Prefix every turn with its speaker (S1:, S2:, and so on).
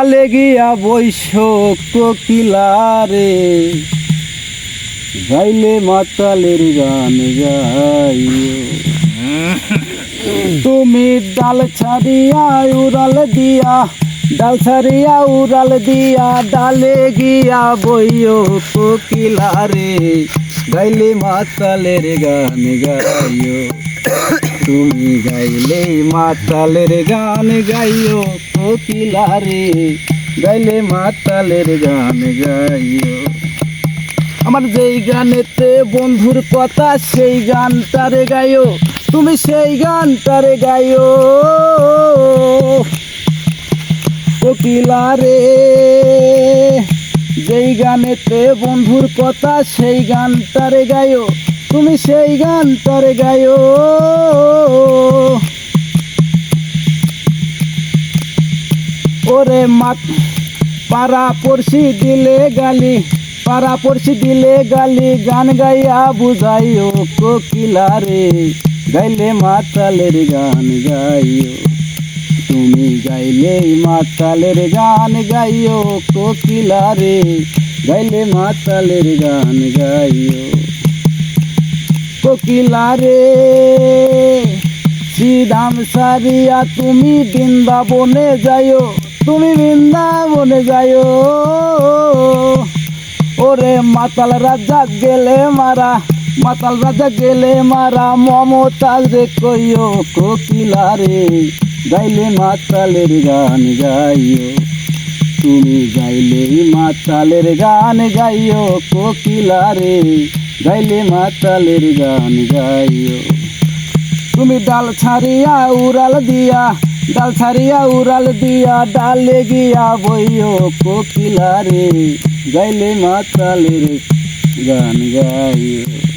S1: কালে গিয়া বৈশ কোকিলারে গাইলে মাতালের গান গাইও। তুমি ডাল ছাড়িয়া, উড়াল দিয়া, ডাল ছাড়িয়া, উড়াল দিয়া, ডালে গিয়া বইও কোকিলারে গাইলে মাতালের গান গাইও। তুমি গাইলে মাতালের গান গাইও কোকিলারে গাইলে মাতালের গান গাইও। আমার যেই গানেতে বন্ধুর কথা, সেই গানটারে গাইও। তুমি সেই গানটারে গাইও। কোকিলারে যেই গানেতে বন্ধুর কথা, সেই গানটারে গাইও। তুমি সেই গানটারে গাইও ওরে মাত, পাড়া পড়শি দিলে গালি, পাড়া পড়শি দিলে গালি, গান গাইয়া বুঝাইও কোকিলারে, গাইলে মাতালের গান গাইও। তুমি গাইলে মাতালের গান গাইও কোকিলারে, গাইলে মাতালের গান গাইও। কোকিলারে শ্রীরাম সারিয়া তুমি বৃন্দাবনে যাইও, তুমি বৃন্দাবনে যাইও। ওরে মাতাল রাজা গেলে মারা, মাতাল রাজা গেলে মারা, মমতাজ রে কইও কোকিলারে গাইলে মাতালের গান গাইও, তুমি গাইলে মাতালের গান গাইও কোকিলারে গাইলে মাতালের গান গাইও। তুমি ডাল ছাড়িয়া উড়াল দিয়া, ডাল ছাড়িয়া উড়াল দিয়া, ডালে গিয়া বইও কোকিলারে। গাইলে মাতালের গান গাইও।